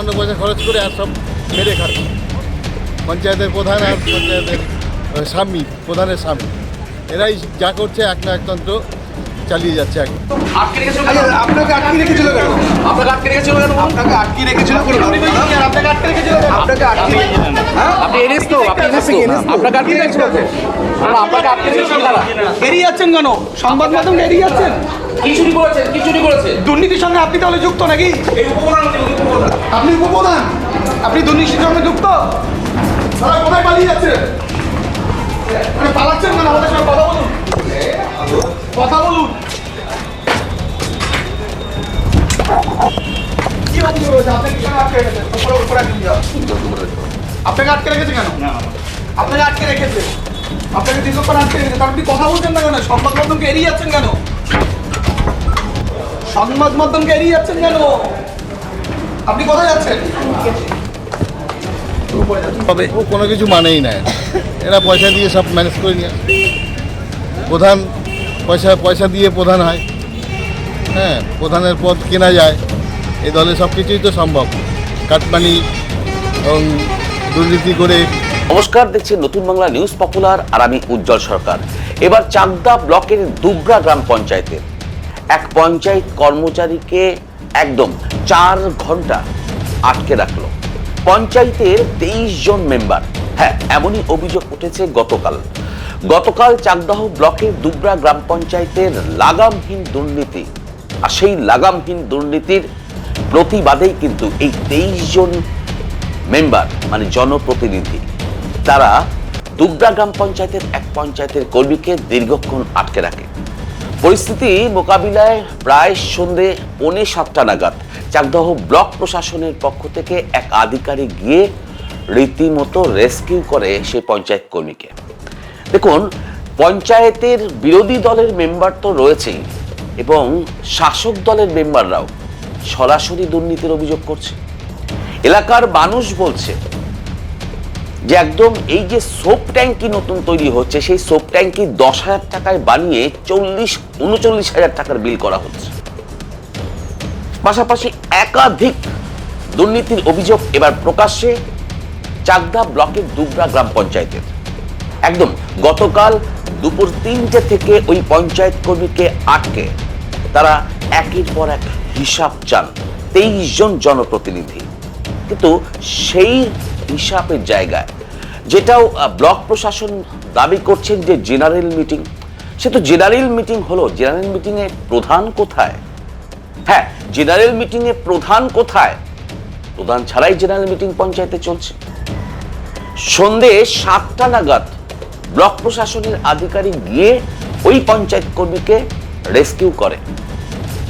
সামান্য পয়সা খরচ করে আর সব মেরে খাবে। পঞ্চায়েতের প্রধান আর পঞ্চায়েতের স্বামী, প্রধানের স্বামী। এরাই যা করছে এক না একতন্ত্র চালিয়ে যাচ্ছে এক আটকে রেখেছিল আপনাকে আটকে রেখেছিল কেন? আপনাকে আটকে রেখেছিল কেন? আপনাকে আটকে রেখেছিল কেন আপনাকে আটকে রেখেছিল কেন? আপনাকে আটকে হ্যাঁ? আপনি এনএস তো আপনি এনএস তো আপনাকে আটকে রেখেছিল কেন? আপনাকে আটকে রেখেছিল কারা এড়িয়ে যাচ্ছেন কেন? সংবাদ মাধ্যম এড়িয়ে যাচ্ছেন? কি চুরি করেছেন? কি চুরি করেছেন? দুর্নীতির সঙ্গে আপনি তাহলে যুক্ত নাকি? এই উপকরণ আপনি উপপ্রধান? আপনি দুর্নীতির সঙ্গে যুক্ত? তারা কোথায় পালিয়ে যাচ্ছে মানে পালাচ্ছেন কেন আমাদের সঙ্গে কথা কথা আপনাকে আটকে রেখেছে কেন? আপনাকে আটকে রেখেছে? আপনাকে দীর্ঘক্ষণ আটকে রেখেছে। কারণ আপনি কথা বলছেন না কেন? সংবাদ মাধ্যমকে এড়িয়ে যাচ্ছেন কেন? সংবাদ মাধ্যমকে এড়িয়ে যাচ্ছেন কেন? আপনি কোথায় যাচ্ছেন? তবে ও কোনো কিছু মানেই নেয় না। এরা পয়সা দিয়ে সব ম্যানেজ করে নিয়ে প্রধান পয়সা পয়সা দিয়ে প্রধান হয়। হ্যাঁ প্রধানের পদ কেনা যায়। এই দলে সব কিছুই তো সম্ভব। কাটমানি এবং দুর্নীতি করে। নমস্কার, দেখছি নতুন বাংলা নিউজ পপুলার আর আমি উজ্জ্বল সরকার। এবার চাকদা ব্লকের দুবরা গ্রাম পঞ্চায়েতের এক পঞ্চায়েত কর্মচারীকে একদম চার ঘণ্টা আটকে রাখল। পঞ্চায়েতের তেইশ জন মেম্বার হ্যাঁ এমনই অভিযোগ উঠেছে গতকাল। গতকাল চাকদাহ ব্লকের দুবরা গ্রাম পঞ্চায়েতের লাগামহীন দুর্নীতি। আর সেই লাগামহীন দুর্নীতির প্রতিবাদেই কিন্তু এই তেইশ জন মেম্বার মানে জনপ্রতিনিধি, তারা দুবরা গ্রাম পঞ্চায়েতের এক পঞ্চায়েতের কর্মীকে দীর্ঘক্ষণ আটকে রাখে। পরিস্থিতি মোকাবিলায় প্রায় সন্ধে পৌনে সাতটা নাগাদ চাকদহ ব্লক প্রশাসনের পক্ষ থেকে এক আধিকারিক গিয়ে রীতিমতো রেস্কিউ করে সেই পঞ্চায়েত কর্মীকে। দেখুন, পঞ্চায়েতের বিরোধী দলের মেম্বার তো রয়েছেই এবং শাসক দলের মেম্বাররাও সরাসরি দুর্নীতির অভিযোগ করছে। এলাকার মানুষ বলছে যে একদম এই যে সোপ ট্যাঙ্কি নতুন তৈরি হচ্ছে, সেই সোপ ট্যাঙ্কি দশ হাজার টাকায় বানিয়ে চল্লিশ, উনচল্লিশ হাজার টাকার বিল করা হচ্ছে। পাশাপাশি একাধিক দুর্নীতির অভিযোগ এবার প্রকাশ্যে চাকদা ব্লকের দুবরা গ্রাম পঞ্চায়েতের। একদম গতকাল দুপুর তিনটে থেকে ওই পঞ্চায়েত কর্মীকে আটকে তারা একের পর এক হিসাব চান। তেইশ জন জনপ্রতিনিধি। কিন্তু সেই হিসাবের জায়গায় যেটাও ব্লক প্রশাসন দাবি করছেন যে জেনারেল মিটিং, সে তো জেনারেল মিটিং হলো, জেনারেল মিটিংয়ে প্রধান কোথায়? হ্যাঁ জেনারেল মিটিংয়ে প্রধান কোথায়? প্রধান ছাড়াই জেনারেল মিটিং পঞ্চায়েতে চলছে। সন্ধে সাতটা নাগাদ ব্লক প্রশাসনের আধিকারিক গিয়ে ওই পঞ্চায়েত কর্মীকে রেস্কিউ করে।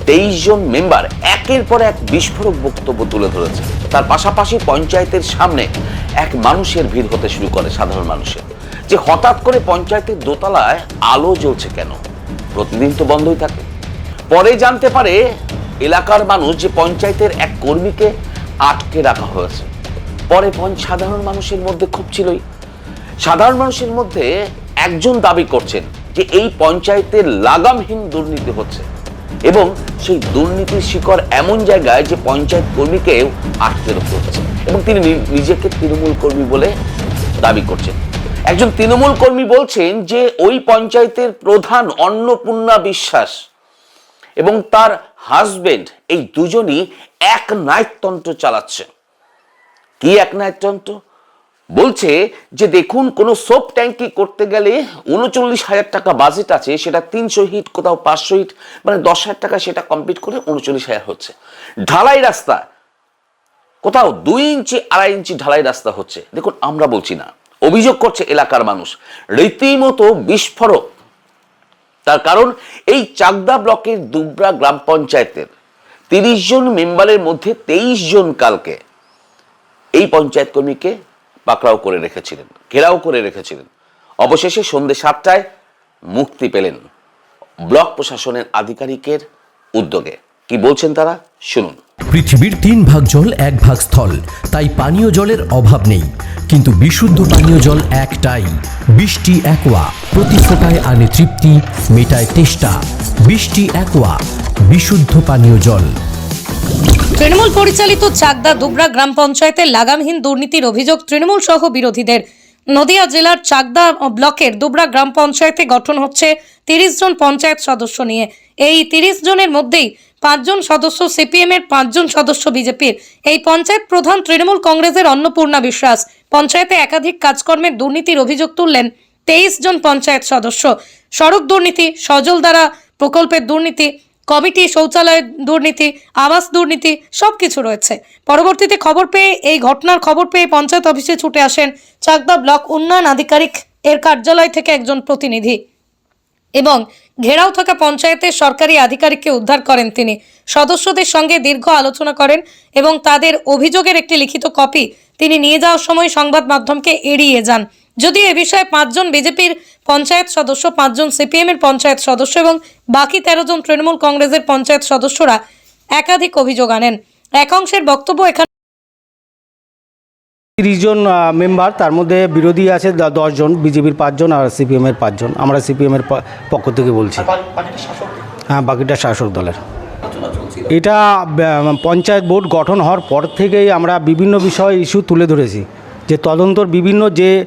তেইশ জন মেম্বার একের পর এক বিস্ফোরক বক্তব্য তুলে ধরেছে। তার পাশাপাশি পঞ্চায়েতের সামনে এক মানুষের ভিড় হতে শুরু করে সাধারণ মানুষের। যে হঠাৎ করে পঞ্চায়েতের দোতলায় আলো জ্বলছে কেন? প্রতিদিন তো বন্ধই থাকে। পরে জানতে পারে এলাকার মানুষ যে পঞ্চায়েতের এক কর্মীকে আটকে রাখা হয়েছে। পরে সাধারণ মানুষের মধ্যে খুব ছিলই। সাধারণ মানুষের মধ্যে একজন দাবি করছেন যে এই পঞ্চায়েতের লাগামহীন দুর্নীতি হচ্ছে। এবং সেই দুর্নীতির শিকড় এমন জায়গায় যে পঞ্চায়েত কর্মীকেও আটকে হচ্ছে। এবং তিনি নিজেকে তৃণমূল কর্মী বলে দাবি করছেন। একজন তৃণমূল কর্মী বলছেন যে ওই পঞ্চায়েতের প্রধান অন্নপূর্ণা বিশ্বাস এবং তার হাজবেন্ড এই দুজনই এক নায়কতন্ত্র চালাচ্ছে। কি এক নায়কতন্ত্র বলছে যে দেখুন, কোনো সোপ ট্যাঙ্কি করতে গেলে উনচল্লিশ হাজার টাকা বাজেট আছে, সেটা তিনশো হিট কোথাও পাঁচশো হিট মানে দশ হাজার টাকা সেটা কমপ্লিট করে উনচল্লিশ হাজার হচ্ছে। ঢালাই রাস্তা, কোথাও দুই ইঞ্চি, আড়াই ইঞ্চি ঢালাই রাস্তা হচ্ছে। দেখুন, আমরা বলছি না। অভিযোগ করছে এলাকার মানুষ। রীতিমতো বিস্ফোরক। তার কারণ, এই চাকদা ব্লকের দুবরা গ্রাম পঞ্চায়েতের তিরিশ জন মেম্বারের মধ্যে তেইশ জন কালকে এই পঞ্চায়েত কর্মীকে পাকড়াও করে রেখেছিলেন, ঘেরাও করে রেখেছিলেন। অবশেষে সন্ধ্যে সাতটায় মুক্তি পেলেন ব্লক প্রশাসনের আধিকারিকের উদ্যোগে। কি বলছেন তারা? শুনুন। পৃথিবীর তিন ভাগ জল, এক ভাগ স্থল। তাই পানীয় জলের অভাব নেই। কিন্তু বিশুদ্ধ পানীয় জল একটাই। বৃষ্টি একোয়া। প্রতি ফোটায় আনে তৃপ্তি, মেটায় তেষ্টা। বৃষ্টি একোয়া। বিশুদ্ধ পানীয় জল। তৃণমূল পরিচালিত চাকদা দুবরা গ্রাম পঞ্চায়েতের লাগামহীন দুর্নীতির অভিযোগ তৃণমূল সহ বিরোধীদের। নদিয়া জেলার চাকদা ব্লকের দুবরা গ্রাম পঞ্চায়েতে গঠন হচ্ছে তিরিশ জন পঞ্চায়েত সদস্য নিয়ে। এই তিরিশ জনের মধ্যেই পাঁচজন সদস্য সিপিএম এর, পাঁচজন সদস্য বিজেপির। এই পঞ্চায়েত প্রধান তৃণমূল কংগ্রেসের অন্নপূর্ণা বিশ্বাস। পঞ্চায়েতে একাধিক কাজকর্মের দুর্নীতির অভিযোগ তুললেন তেইশ জন পঞ্চায়েত সদস্য। সড়ক দুর্নীতি, সজল দ্বারা প্রকল্পের দুর্নীতি কমিটি, শৌচালয়, দুর্নীতি, আবাস দুর্নীতি সব কিছু রয়েছে। পরবর্তীতে খবর পেয়ে, এই ঘটনার খবর পেয়ে পঞ্চায়েত অফিসে ছুটে আসেন চাকদা ব্লক উন্নয়ন আধিকারিক এর কার্যালয় থেকে একজন প্রতিনিধি এবং ঘেরাও থাকা পঞ্চায়েতের সরকারি আধিকারিককে উদ্ধার করেন তিনি। সদস্যদের সঙ্গে দীর্ঘ আলোচনা করেন এবং তাদের অভিযোগের একটি লিখিত কপি তিনি নিয়ে যাওয়ার সময় সংবাদ মাধ্যমকে এড়িয়ে যান। যদিও এ বিষয়ে পাঁচজন বিজেপির পঞ্চায়েত সদস্য পাঁচজন সিপিএম এর পঞ্চায়েত সদস্য এবং বাকি তেরো জন তৃণমূল কংগ্রেসের পঞ্চায়েত সদস্যরা একাধিক অভিযোগ আনেন। একাংশের বক্তব্য এখানে তিরিশ জন মেম্বার তার মধ্যে বিরোধী আছে দশজন বিজেপির পাঁচজন আর সিপিএমের পাঁচজন। আমরা সিপিএমের পক্ষ থেকে বলছি। হ্যাঁ বাকিটা শাসক দলের। এটা পঞ্চায়েত বোর্ড গঠন হওয়ার পর থেকেই আমরা বিভিন্ন বিষয় ইস্যু তুলে ধরেছি। যে তদন্তর বিভিন্ন যে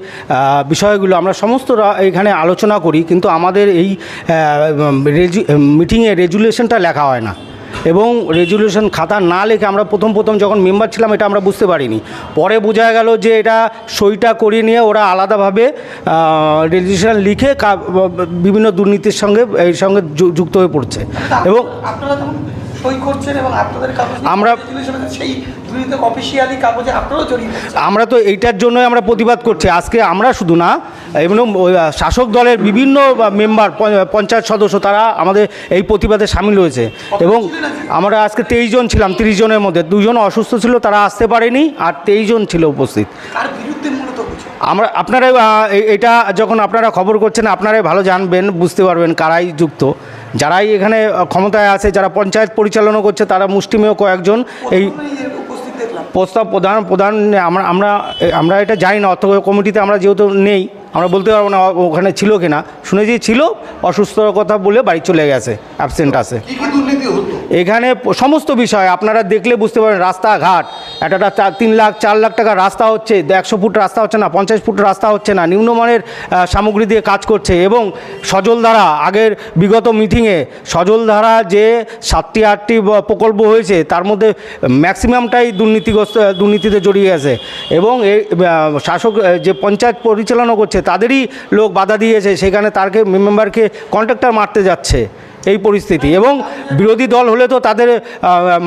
বিষয়গুলো আমরা সমস্ত এখানে আলোচনা করি কিন্তু আমাদের এই মিটিংয়ে রেজুলেশনটা লেখা হয় না। এবং রেজুলেশন খাতা না লিখে আমরা প্রথম প্রথম যখন মেম্বার ছিলাম এটা আমরা বুঝতে পারিনি। পরে বোঝা গেল যে এটা সইটা করিয়ে নিয়ে ওরা আলাদাভাবে রেজুলেশন লিখে বিভিন্ন দুর্নীতির সঙ্গে এই সঙ্গে যু- যুক্ত হয়ে পড়ছে। এবং সই করছেন এবং আপনাদের কাগজ আমরা- সেই দুর্নীতি অফিসিয়ালি কাগজে আপনারাও জড়িয়ে আমরা তো এইটার জন্যই আমরা প্রতিবাদ করছি। আজকে আমরা শুধু না এবং শাসক দলের বিভিন্ন মেম্বার পঞ্চায়েত সদস্য তারা আমাদের এই প্রতিবাদে সামিল হয়েছে। এবং আমরা আজকে তেইশ জন ছিলাম তিরিশ জনের মধ্যে। দুজন অসুস্থ ছিল তারা আসতে পারেনি আর তেইশ জন ছিল উপস্থিত। আমরা আপনারা এটা যখন আপনারা খবর করছেন আপনারাই ভালো জানবেন বুঝতে পারবেন কারাই যুক্ত। যারাই এখানে ক্ষমতায় আছে, যারা পঞ্চায়েত পরিচালনা করছে, তারা মুষ্টিমেয় কয়েকজন এই প্রস্তাব প্রধান প্রধান আমরা আমরা আমরা এটা জানি না, অর্থ কমিটিতে আমরা যেহেতু নেই, আমরা বলতে পারব না ওখানে ছিল কিনা। শুনেছি ছিল, অসুস্থতার কথা বলে বাড়ি চলে গেছে অ্যাবসেন্ট আছে। এখানে সমস্ত বিষয় আপনারা দেখলে বুঝতে পারেন রাস্তাঘাট, একটা তিন লাখ, চার লাখ টাকা রাস্তা হচ্ছে একশো ফুট রাস্তা হচ্ছে না, পঞ্চাশ ফুট রাস্তা হচ্ছে না, নিম্নমানের সামগ্রী দিয়ে কাজ করছে এবং সজলধারা, আগের বিগত মিটিংয়ে সজলধারা যে সাতটি, আটটি প্রকল্প হয়েছে, তার মধ্যে ম্যাক্সিমামটাই দুর্নীতিগ্রস্ত দুর্নীতিতে জড়িয়ে আছে এবং এই শাসক যে পঞ্চায়েত পরিচালনা করছে, তাদেরই লোক বাধা দিয়েছে, সেখানে তারকে মেম্বারকে কন্ট্রাক্টর মারতে যাচ্ছে। এই পরিস্থিতি। এবং বিরোধী দল হলে তো তাদের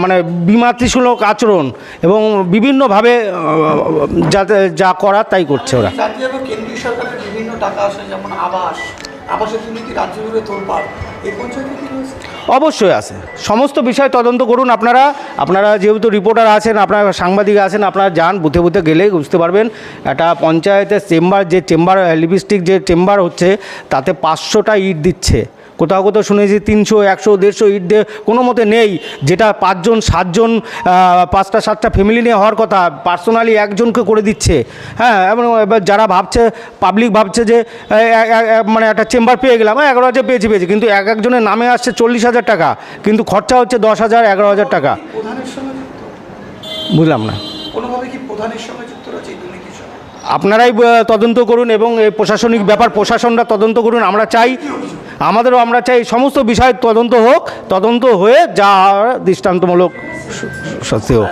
মানে বিমাতৃসুলভ আচরণ এবং বিভিন্নভাবে যাতে যা করার তাই করছে ওরা। কেন্দ্রীয় সরকারের বিভিন্ন টাকা আসে যেমন আবাস অবশ্যই আছে। সমস্ত বিষয় তদন্ত করুন আপনারা। আপনারা যেহেতু রিপোর্টার আছেন আপনারা সাংবাদিক আছেন আপনারা যান বুথে বুথে গেলেই বুঝতে পারবেন একটা পঞ্চায়েতের চেম্বার যে চেম্বার লিপস্টিক যে চেম্বার হচ্ছে তাতে পাঁচশোটা ইট দিচ্ছে। কোথাও কোথাও শুনেছি তিনশো একশো দেড়শো ইট দিয়ে কোনো মতে নেই। যেটা পাঁচজন সাতজন পাঁচটা সাতটা ফ্যামিলি নিয়ে হওয়ার কথা পার্সোনালি একজনকে করে দিচ্ছে। হ্যাঁ এবং এবার যারা ভাবছে পাবলিক ভাবছে যে মানে একটা চেম্বার পেয়ে গেলাম হ্যাঁ, এগারো হাজার পেয়েছি পেয়েছি কিন্তু এক একজনের নামে আসছে চল্লিশ হাজার টাকা কিন্তু খরচা হচ্ছে দশ হাজার এগারো হাজার টাকা। বুঝলাম না। আপনারাই তদন্ত করুন এবং এই প্রশাসনিক ব্যাপার প্রশাসনরা তদন্ত করুন আমরা চাই আমাদেরও আমরা চাই সমস্ত বিষয় তদন্ত হোক তদন্ত হয়ে যা দৃষ্টান্তমূলক স- শাস্তি হোক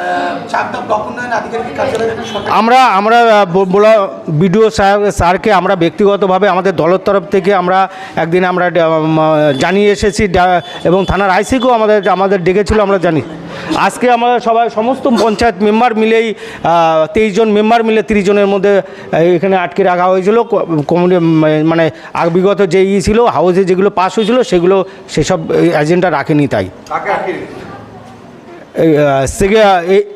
চাকদা ব্লক উন্নয়ন আধিকারিকের কার্যালয় যখন সরকার আমরা আমরা বলা বিডিও স্যার স্যারকে আমরা ব্যক্তিগতভাবে আমাদের দলের তরফ থেকে আমরা একদিন আমরা জানিয়ে এসেছি এবং থানার আইসিকেও আমাদের আমাদের ডেকেছিল আমরা জানি। আজকে আমরা সবাই সমস্ত পঞ্চায়েত মেম্বার মিলেই তেইশ জন মেম্বার মিলে তিরিশ জনের মধ্যে এখানে আটকে রাখা হয়েছিল। কমিউনি মানে আগ বিগত যে ই ছিল হাউসে যেগুলো পাস হয়েছিল সেগুলো সেসব এজেন্ডা রাখেনি তাই।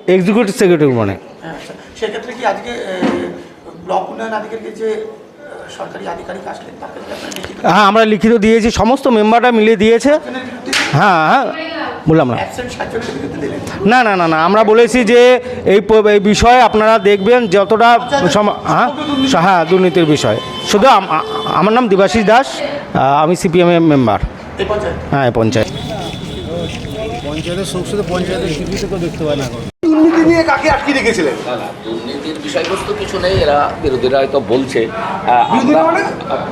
এক্সিকিউটিভ সেক্রেটারি মানে। হ্যাঁ, আচ্ছা। সেক্ষেত্রে কি আজকে ব্লক উন্নয়ন আধিকারিকের যে হ্যাঁ আমরা লিখিত দিয়েছি সমস্ত মেম্বাররা মিলে দিয়েছে। হ্যাঁ হ্যাঁ বললাম না। না না না না আমরা বলেছি যে এই এই বিষয়ে আপনারা দেখবেন যতটা সম- হ্যাঁ হ্যাঁ দুর্নীতির বিষয়। শুধু আমার নাম দেবাশিস দাস আমি সিপিএমের মেম্বার হ্যাঁ পঞ্চায়েত। পঞ্চায়েতের সুখ শুধু পঞ্চায়েতের স্বীকৃতি কেউ দেখতে পায় না দুর্নীতি নিয়ে কাকে আটকে রেখেছিলেন? দুর্নীতির বিষয়বস্তু কিছু নেই এরা বিরোধীরা হয়তো বলছে।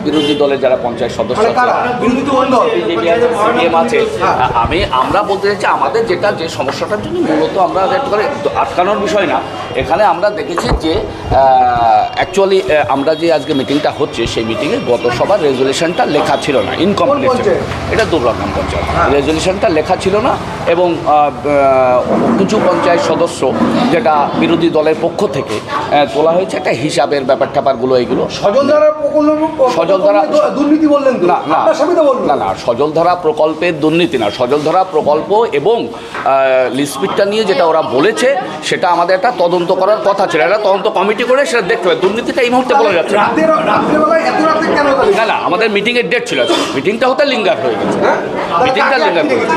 বিরোধী? দলের? যারা পঞ্চায়েত সদস্য আছে হ্যাঁ। আমি আমরা বলতে চাইছি আমাদের যেটা যে সমস্যাটার জন্য মূলত আমরা করে আটকানোর বিষয় না। এখানে আমরা দেখেছি যে অ্যাকচুয়ালি আমরা যে আজকে মিটিংটা হচ্ছে সেই মিটিংয়ে গত সবার রেজুলেশনটা লেখা ছিল না ইনকমপ্লিট? এটা দুর্গাগ্রাম পঞ্চায়েত। রেজুলেশনটা লেখা ছিল না এবং কিছু পঞ্চায়েত সদস্য যেটা বিরোধী দলের পক্ষ থেকে তোলা হয়েছে। একটা হিসাবের ব্যাপার ট্যাপারগুলো এইগুলো সজলধারা প্রকল্প সজলধারা দুর্নীতি বললেন না না। না না সজলধারা প্রকল্পের দুর্নীতি না। সজলধারা প্রকল্প এবং লিস্পিটটা নিয়ে যেটা ওরা বলেছে সেটা আমাদের একটা তদন্ত করার কথা ছিল। একটা তদন্ত কমিটি করে সেটা দেখতে হবে। দুর্নীতিটা এই মুহূর্তে বলা যাচ্ছে না? না আমাদের মিটিংয়ের ডেট ছিল মিটিংটা হতে লিঙ্গার হয়ে গেছে। হ্যাঁ? মিটিংটা তাহলে লিঙ্গার হয়ে গেছে।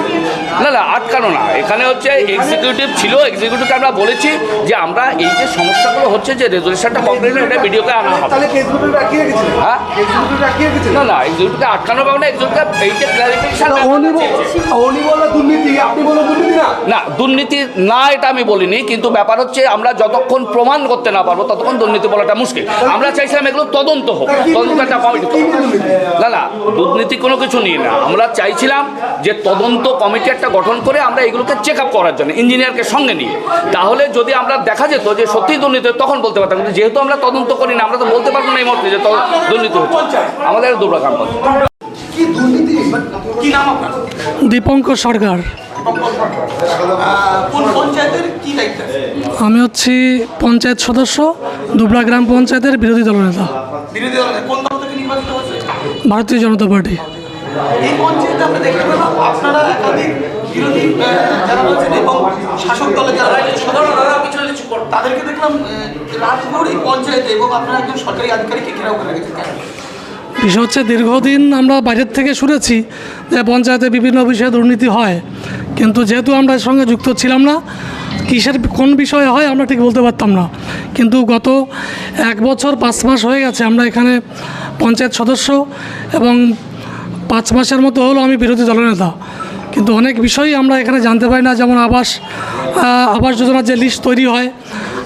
না না আটকানো না। এখানে হচ্ছে এক্সিকিউটিভ ছিল এক্সিকিউটিভকে আমরা বলেছি যে আমরা এই যে সমস্যাগুলো হচ্ছে যে রেজলিউশনটা কমপ্লিট এটা ভিডিওকে আনা হবে। হ্যাঁ? না না এক্সিকিউটিভকে এক্সিকিউটিভ এইটা ক্লারিফিকেশন উনি বল- দুর্নীতি আপনি না? না দুর্নীতি না এটা আমি বলিনি কিন্তু ব্যাপার হচ্ছে আমরা যতক্ষণ প্রমাণ করতে না পারব ততক্ষণ দুর্নীতি বলাটা মুশকিল। আমরা চাইছিলাম এগুলো তদন্ত হোক তদন্ত একটা কমিটি না না দুর্নীতি কোনো কিছু নিয়ে না। আমরা চাইছিলাম যে তদন্ত কমিটি একটা গঠন করে আমরা এগুলোকে চেক আপ করার জন্য ইঞ্জিনিয়ারকে সঙ্গে নিয়ে। তাহলে যদি আমরা দেখা যেত যে সত্যি দুর্নীতি তখন বলতে পারতাম কিন্তু যেহেতু আমরা তদন্ত করি না আমরা তো বলতে পারব না এই মুহূর্তে যে দুর্নীতি হচ্ছে। আমাদের দুর্গাগ্রাম পঞ্চায়েত কি দুর্নীতি? কি নাম আপনার? দীপঙ্কর সরকার? আমি হচ্ছি পঞ্চায়েত সদস্য দুবরা গ্রাম পঞ্চায়েতের বিরোধী দলনেতা। দল কোন দল থেকে নির্বাচিত হয়েছে? ভারতীয় জনতা পার্টি। এই পঞ্চায়েতে আমরা দেখতে পেলাম আপনারা একাধিক বিরোধী যারা রয়েছেন এবং শাসক দলের যারা রয়েছেন, সাধারণ তাদেরকে দেখলাম রাজপুর এই পঞ্চায়েতে এবং আপনারা একজন সরকারি আধিকারিককে ঘেরাও করে রেখেছেন? বিষয় হচ্ছে দীর্ঘদিন আমরা বাইরের থেকে শুনেছি যে পঞ্চায়েতে বিভিন্ন বিষয়ে দুর্নীতি হয় কিন্তু যেহেতু আমরা এর সঙ্গে যুক্ত ছিলাম না, কিসের কোন বিষয়ে হয় আমরা ঠিক বলতে পারতাম না কিন্তু গত এক বছর, পাঁচ মাস হয়ে গেছে আমরা এখানে পঞ্চায়েত সদস্য এবং পাঁচ মাসের মতো হলো আমি বিরোধী দলনেতা কিন্তু অনেক বিষয়ই আমরা এখানে জানতে পারি না, যেমন আবাস আবাস যোজনার যে লিস্ট তৈরি হয়,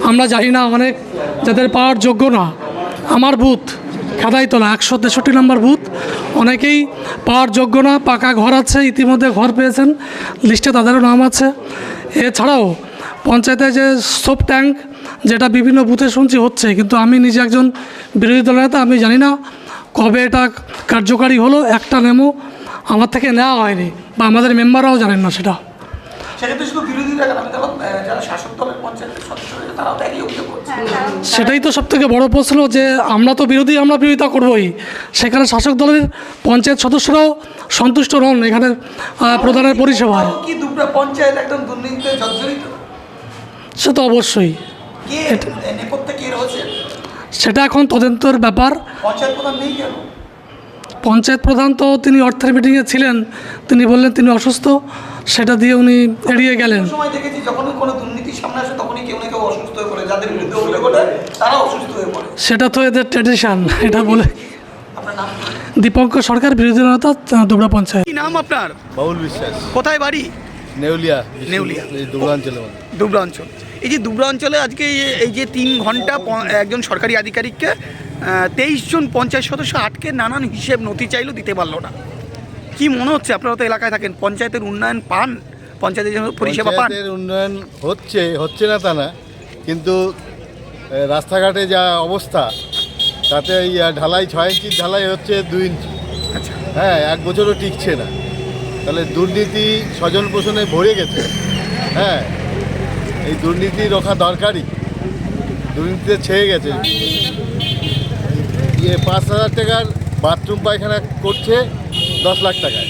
আমরা জানি না অনেক যাদের পাওয়ার যোগ্য না। আমার বুথ, খেদাইতলা, একশো তেষট্টি নম্বর বুথ, অনেকেই পাওয়ার যোগ্য না, পাকা ঘর আছে, ইতিমধ্যে ঘর পেয়েছেন লিস্টে তাদেরও নাম আছে। এছাড়াও পঞ্চায়েতে যে সোপ ট্যাঙ্ক যেটা বিভিন্ন বুথে শুনছি হচ্ছে, কিন্তু আমি নিজে একজন বিরোধী দলের নেতা, আমি জানি না কবে এটা কার্যকারী হলো? একটা নেমো আমার থেকে নেওয়া হয়নি বা আমাদের মেম্বাররাও জানেন না সেটা। করছে। সেটাই তো সব থেকে বড় প্রশ্ন যে আমরা তো বিরোধী আমরা বিরোধিতা করবই। সেখানে শাসক দলের পঞ্চায়েত সদস্যরাও সন্তুষ্ট নন এখানে প্রধানের পরিষেবায়। কি দুবরা পঞ্চায়েত একদম দুর্নীতিতে জর্জরিত? সে তো অবশ্যই। সেটা এখন তদন্তের ব্যাপার। পঞ্চায়েত প্রধান নেই কেন? পঞ্চায়েত প্রধান তো তিনি অর্থের মিটিংয়ে ছিলেন তিনি বললেন তিনি অসুস্থ সেটা দিয়ে উনি এড়িয়ে গেলেন। সময় দেখেছি যখনই কোনো দুর্নীতির সামনে আসে তখনই কেউ না কেউ অসুস্থ হয়ে পড়ে। যাদের বিরুদ্ধে অভিযোগ ওঠে তারা অসুস্থ হয়ে পড়ে। সেটা তো এদের ট্র্যাডিশন এটা বলে। আপনার দীপঙ্কর সরকার বিরোধী নেতা দুবরা পঞ্চায়েত। কি নাম আপনার? বাবুল বিশ্বাস। কোথায় বাড়ি? নেউলিয়া নেউলিয়া। মানে অঞ্চল এই যে দুবরা অঞ্চলে আজকে এই যে- তিন ঘণ্টা একজন সরকারি আধিকারিককে তেইশ জন পঞ্চায়েত সদস্য আটকে নানান হিসেব নথি চাইলো দিতে পারল না। কি মনে হচ্ছে? আপনারা তো এলাকায় থাকেন পঞ্চায়েতের উন্নয়ন পান? পঞ্চায়েতের পরিষেবা পান? উন্নয়ন হচ্ছে হচ্ছে না তা না। কিন্তু রাস্তাঘাটে যা অবস্থা তাতে এই ঢালাই ছয় ইঞ্চির ঢালাই হচ্ছে দুই ইঞ্চি। আচ্ছা। হ্যাঁ এক বছরও টিকছে না। তাহলে দুর্নীতি স্বজন পোষণে ভরে গেছে। হ্যাঁ এই দুর্নীতি রক্ষা দরকারই। দুর্নীতিতে ছেয়ে গেছে। ইয়ে পাঁচ হাজার টাকার বাথরুম পায়খানা করছে দশ লাখ টাকায়।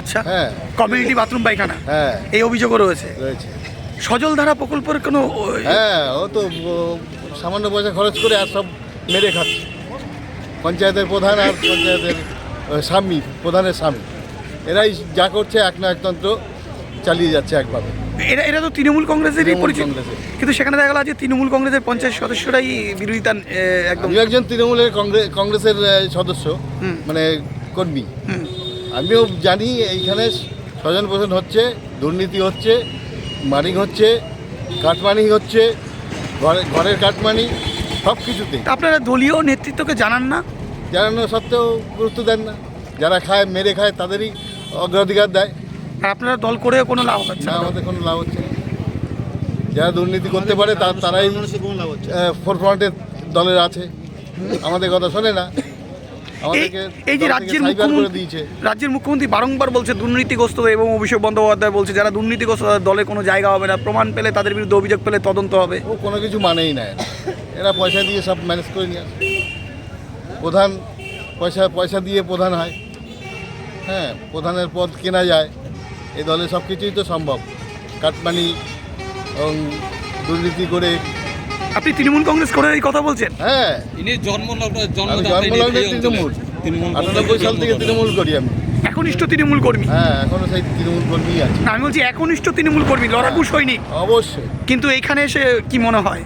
আচ্ছা হ্যাঁ। কমিউনিটি বাথরুম পায়খানা? হ্যাঁ। এই অভিযোগও রয়েছে? রয়েছে। সজলধারা প্রকল্পের কোনো হ্যাঁ ও তো সামান্য পয়সা খরচ করে আর সব মেরে খাচ্ছে। পঞ্চায়েতের প্রধান আর পঞ্চায়েতের স্বামী প্রধানের স্বামী। এরাই যা করছে এক না একতন্ত্র চালিয়ে যাচ্ছে একভাবে। এরা এরা তো তৃণমূল কংগ্রেসেরই পরিচিত কংগ্রেসের। কিন্তু সেখানে দেখা গেল যে তৃণমূল কংগ্রেসের পঞ্চায়েত সদস্যরাই বিরোধিতা একদম। একজন তৃণমূলের কংগ্রেস কংগ্রেসের সদস্য মানে কর্মী। আমিও জানি এইখানে স্বজন পোষণ হচ্ছে দুর্নীতি হচ্ছে মানিক হচ্ছে কাটমানি হচ্ছে ঘরে ঘরের কাটমানি সব কিছুতেই। তা আপনারা দলীয় নেতৃত্বকে জানান না? জানানো সত্ত্বেও গুরুত্ব দেন না। যারা খায় মেরে খায় তাদেরই অগ্রাধিকার দেয়। আর আপনারা দল করেও কোনো লাভ হচ্ছে না? আমাদের কোনো লাভ হচ্ছে না। যারা দুর্নীতি করতে পারে তার তারাই ফোর ফ্রন্টের দলের আছে। আমাদের কথা শোনে না। এই আমাদেরকে এই যে রাজ্যের করে মুখ্যমন্ত্রী দিয়েছে। রাজ্যের মুখ্যমন্ত্রী বারংবার বলছে দুর্নীতিগ্রস্ত এবং অভিষেক বন্দ্যোপাধ্যায় বলছে যারা দুর্নীতিগ্রস্ত তাদের দলে কোনো জায়গা হবে না। প্রমাণ পেলে তাদের বিরুদ্ধে অভিযোগ পেলে তদন্ত হবে। ও কোনো কিছু মানেই না। এরা। এরা পয়সা দিয়ে সব ম্যানেজ করে নিয়ে আসে। প্রধান পয়সা পয়সা দিয়ে প্রধান হয়। হ্যাঁ প্রধানের পদ কেনা যায়। এই দলে সব কিছুই তো সম্ভব। কাটমানি এবং দুর্নীতি করে। আপনি তৃণমূল কংগ্রেস করে এই কথা বলছেন? হ্যাঁ। ইনি জন্ম আমি জন্মলগ্নে তৃণমূল আটানব্বই সাল থেকে তৃণমূল করি আমি। একনিষ্ঠ তৃণমূল কর্মী? হ্যাঁ এখনও সেই তৃণমূল কর্মী আছে। আমি বলছি একনিষ্ঠ তৃণমূল কর্মী লড়াকু সৈনিক। অবশ্যই। কিন্তু এখানে এসে কি মনে হয়?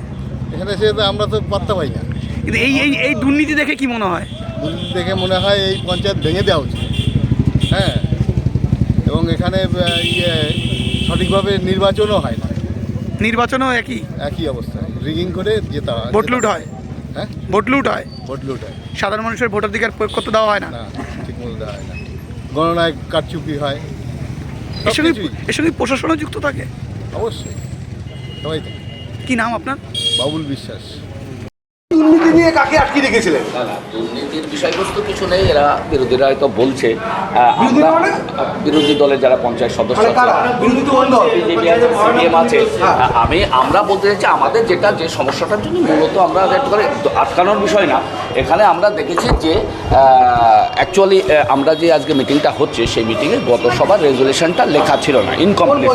এখানে সে তো আমরা তো পাত্তা পাই না। কিন্তু এই এই এই দুর্নীতি দেখে কি মনে হয়? দুর্নীতি দেখে মনে হয় এই পঞ্চায়েত ভেঙে দেওয়া উচিত। এবং এখানে ইয়ে সঠিকভাবে নির্বাচনও হয় না। নির্বাচনও একই? একই অবস্থা। রিগিং করে জেতা ভোট লুট হয়? হ্যাঁ? ভোট লুট হয়? ভোট লুট হয়। সাধারণ মানুষের ভোটাধিকার প্রয়োগ করতে দেওয়া হয় না? না ঠিক মতো দেওয়া হয় না। গণনায় কারচুপি হয়। এর সঙ্গে এর সঙ্গে প্রশাসনও যুক্ত থাকে? অবশ্যই। সবাই কি নাম আপনার? বাবুল বিশ্বাস। দুর্নীতি নিয়ে কাকে আটকে রেখেছিলেন? দুর্নীতির বিষয়বস্তু কিছু নেই এরা বিরোধীরা হয়তো বলছে? বিরোধী দলের যারা পঞ্চায়েত সদস্য আছে সিপিএম আছে। আমি আমরা বলতে চাইছি আমাদের যেটা যে সমস্যাটার জন্য মূলত আমরা করে আটকানোর বিষয় না। এখানে আমরা দেখেছি যে অ্যাকচুয়ালি আমরা যে আজকে মিটিংটা হচ্ছে সেই মিটিংয়ে গত সবার রেজলিউশনটা লেখা ছিল না ইনকমপ্লিট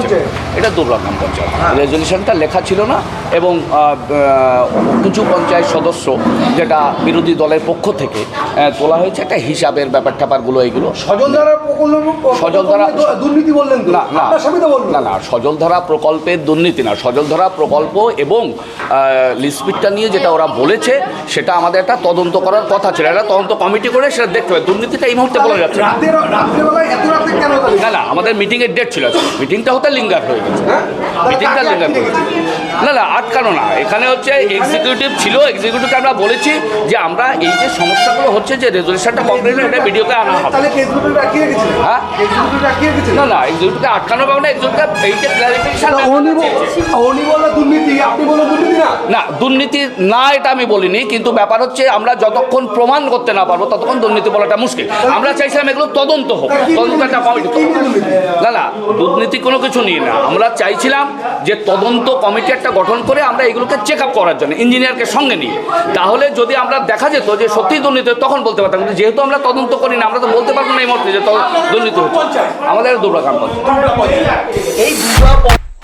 এটা দুর্গাগ্রাম পঞ্চায়েত। রেজলিউশনটা লেখা ছিল না এবং কিছু পঞ্চায়েত সদস্য যেটা বিরোধী দলের পক্ষ থেকে তোলা হয়েছে। একটা হিসাবের ব্যাপার ট্যাপারগুলো এইগুলো সজলধারা দুর্নীতি বললেন না না। না না সজলধারা প্রকল্পের দুর্নীতি না। সজলধারা প্রকল্প এবং লিস্পিটটা নিয়ে যেটা ওরা বলেছে সেটা আমাদের একটা তদন্ত করার কথা ছিল। একটা তদন্ত কমিটি করে সেটা দেখতে হবে। দুর্নীতিটা এই মুহূর্তে বলা যাচ্ছে না। না আমাদের মিটিংয়ের ডেট ছিল মিটিংটা হতে লিঙ্গার হয়ে গেছে। হ্যাঁ? মিটিংটা লিঙ্গার হয়ে গেছে। না না আটকানো না। এখানে হচ্ছে এক্সিকিউটিভ ছিল এক্সিকিউটিভকে আমরা বলেছি যে আমরা এই যে সমস্যাগুলো হচ্ছে যে রেজলিউশনটা কমপ্লিট এটা ভিডিওতে আনা হবে। হ্যাঁ? না না এক্সিকিউটিভকে আটকানো পাবে না এক্সিকিউটিভ ক্লারিফিকেশন আপনি বললেন দুর্নীতি না? না দুর্নীতি না এটা আমি বলিনি কিন্তু ব্যাপার হচ্ছে আমরা যতক্ষণ প্রমাণ করতে না পারব ততক্ষণ দুর্নীতি বলাটা মুশকিল। আমরা চাইছিলাম এগুলো তদন্ত হোক তদন্ত একটা কমিটি না না দুর্নীতি কোনো কিছু নিয়ে না। আমরা চাইছিলাম যে তদন্ত কমিটি একটা গঠন করে আমরা এগুলোকে চেক আপ করার জন্য ইঞ্জিনিয়ারকে সঙ্গে নিয়ে। তাহলে যদি আমরা দেখা যেত যে সত্যি দুর্নীতি তখন বলতে পারতাম। কিন্তু যেহেতু আমরা তদন্ত করি না আমরা তো বলতে পারব না এই মুহূর্তে যে দুর্নীতি হচ্ছে। আমাদের এই পঞ্চায়েত